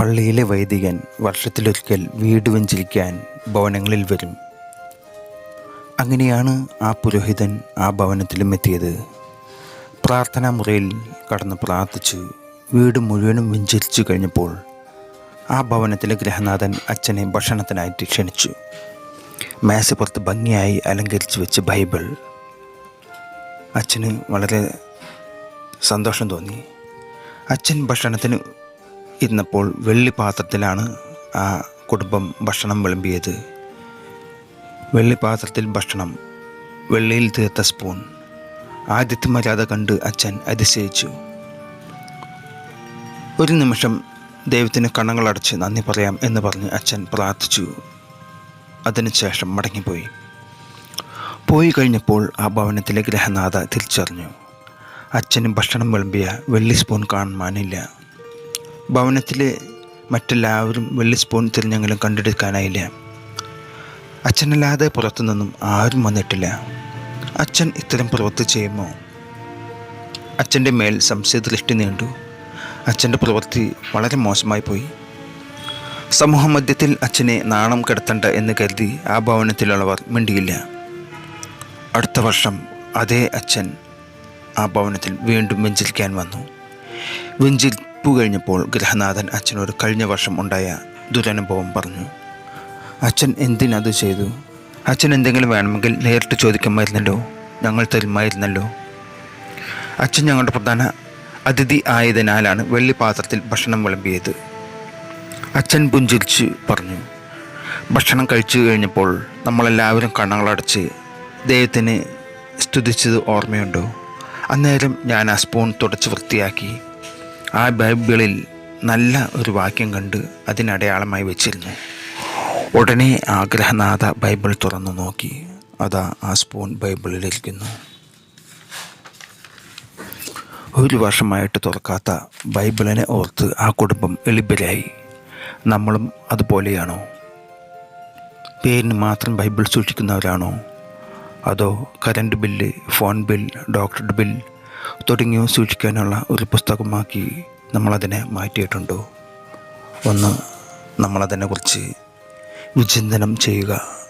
പള്ളിയിലെ വൈദികൻ വർഷത്തിലൊരിക്കൽ വീട് വഞ്ചിരിക്കാൻ ഭവനങ്ങളിൽ വരും. അങ്ങനെയാണ് ആ പുരോഹിതൻ ആ ഭവനത്തിലും എത്തിയത്. പ്രാർത്ഥനാ മുറിയിൽ കടന്ന് പ്രാർത്ഥിച്ച്. വീട് മുഴുവനും വിഞ്ചരിച്ചു കഴിഞ്ഞപ്പോൾ ആ ഭവനത്തിലെ ഗ്രഹനാഥൻ അച്ഛനെ ഭക്ഷണത്തിനായിട്ട് ക്ഷണിച്ചു. മേശപ്പുറത്ത് ഭംഗിയായി അലങ്കരിച്ചു വെച്ച് ബൈബിൾ. അച്ഛന് വളരെ സന്തോഷം തോന്നി. അച്ഛൻ ഭക്ഷണത്തിന് ഇരുന്നപ്പോൾ വെള്ളിപാത്രത്തിലാണ് ആ കുടുംബം ഭക്ഷണം വിളമ്പിയത്. വെള്ളിപാത്രത്തിൽ ഭക്ഷണം വെള്ളിയിൽ തീർത്ത സ്പൂൺ. ആദ്യത്തെ മര്യാദ കണ്ട് അച്ഛൻ അതിശയിച്ചു. ഒരു നിമിഷം ദൈവത്തിന് കണ്ണങ്ങളടച്ച് നന്ദി പറയാം എന്ന് പറഞ്ഞ് അച്ഛൻ പ്രാർത്ഥിച്ചു. അതിനുശേഷം മടങ്ങിപ്പോയി. പോയി കഴിഞ്ഞപ്പോൾ ആ ഭവനത്തിലെ ഗ്രഹനാഥ തിരിച്ചറിഞ്ഞു. അച്ഛന് ഭക്ഷണം വിളമ്പിയ വെള്ളി സ്പൂൺ കാണുവാനില്ല. ഭവനത്തിലെ മറ്റെല്ലാവരും വെള്ളി സ്പൂൺ തിരിഞ്ഞെങ്കിലും കണ്ടെടുക്കാനായില്ല. അച്ഛനല്ലാതെ പുറത്തുനിന്നും ആരും വന്നിട്ടില്ല. അച്ഛൻ ഇത്തരം പ്രവൃത്തി ചെയ്യുമോ? അച്ഛന്റെ മേൽ സംശയദൃഷ്ടി നീണ്ടു. അച്ഛന്റെ പ്രവൃത്തി വളരെ മോശമായി പോയി. സമൂഹമധ്യത്തിൽ അച്ഛനെ നാണം കെടുത്തണ്ട എന്ന് കരുതി ആ ഭവനത്തിലുള്ളവർ മിണ്ടിയില്ല. അടുത്ത വർഷം അതേ അച്ഛൻ ആ ഭവനത്തിൽ വീണ്ടും വെഞ്ചരിക്കാൻ വന്നു. വെഞ്ചരിപ്പ് കഴിഞ്ഞപ്പോൾ ഗൃഹനാഥൻ അച്ഛനോട് കഴിഞ്ഞ വർഷം ഉണ്ടായ ദുരനുഭവം പറഞ്ഞു. അച്ഛൻ എന്തിനത് ചെയ്തു? അച്ഛൻ എന്തെങ്കിലും വേണമെങ്കിൽ നേരിട്ട് ചോദിക്കുമായിരുന്നല്ലോ. ഞങ്ങൾ തരുമായിരുന്നല്ലോ. അച്ഛൻ ഞങ്ങളുടെ പ്രധാന അതിഥി ആയതിനാലാണ് വെള്ളിപാത്രത്തിൽ ഭക്ഷണം വിളമ്പിയത്. അച്ഛൻ പുഞ്ചിരിച്ച് പറഞ്ഞു ഭക്ഷണം കഴിച്ചു കഴിഞ്ഞപ്പോൾ നമ്മളെല്ലാവരും കണ്ണുകളടച്ച് ദൈവത്തിന് സ്തുതിച്ചത് ഓർമ്മയുണ്ടോ? അന്നേരം ഞാൻ ആ സ്പൂൺ തുടച്ച് വൃത്തിയാക്കി ആ ബൈബിളിൽ നല്ല ഒരു വാക്യം കണ്ട് അതിനടയാളമായി വെച്ചിരുന്നു. ഉടനെ ആഗ്രഹനാഥ ബൈബിൾ തുറന്നു നോക്കി. അതാ ആ സ്പൂൺ ബൈബിളിലിരിക്കുന്നു. ഒരു വർഷമായിട്ട് തുറക്കാത്ത ബൈബിളിനെ ഓർത്ത് ആ കുടുംബം എളിബരായി നമ്മളും അതുപോലെയാണോ? പേരിന് മാത്രം ബൈബിൾ സൂക്ഷിക്കുന്നവരാണോ? അതോ current bill phone bill doctor bill തുടങ്ങിയവ സൂക്ഷിക്കാനുള്ള ഒരു പുസ്തകമാക്കി നമ്മളതിനെ മാറ്റിയിട്ടുണ്ടോ? ഒന്ന് നമ്മളതിനെക്കുറിച്ച് വിചിന്തനം ചെയ്യുക.